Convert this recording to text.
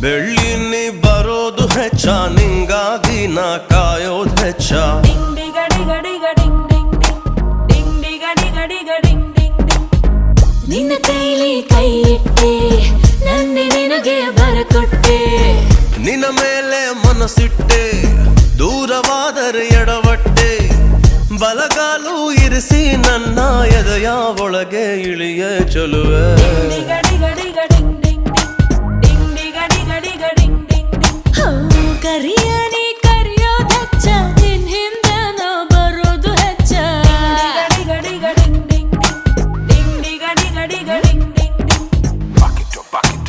ಬೆಳ್ಳಿನಿ ಬರೋದು ಹೆಚ್ಚ ನಿಂಗಾಗಿ ನಾ ಕಾಯೋದು ಹೆಚ್ಚ. ನಿನ್ನ ಕೈಲಿ ಕೈ ಇಟ್ಟೆ ನನ್ನೆ ನಿನಗೆ ಬರಕೊಟ್ಟೆ. ನಿನ್ನ ಮೇಲೆ ಮನಸ್ಸಿಟ್ಟೆ ದೂರವಾದರೆ ಎಡವಟ್ಟೆ. ಬಲಗಾಲು ಇರಿಸಿ ನನ್ನ ಎದೆಯ ಒಳಗೆ ಇಳಿಯ ಚಲುವೆ.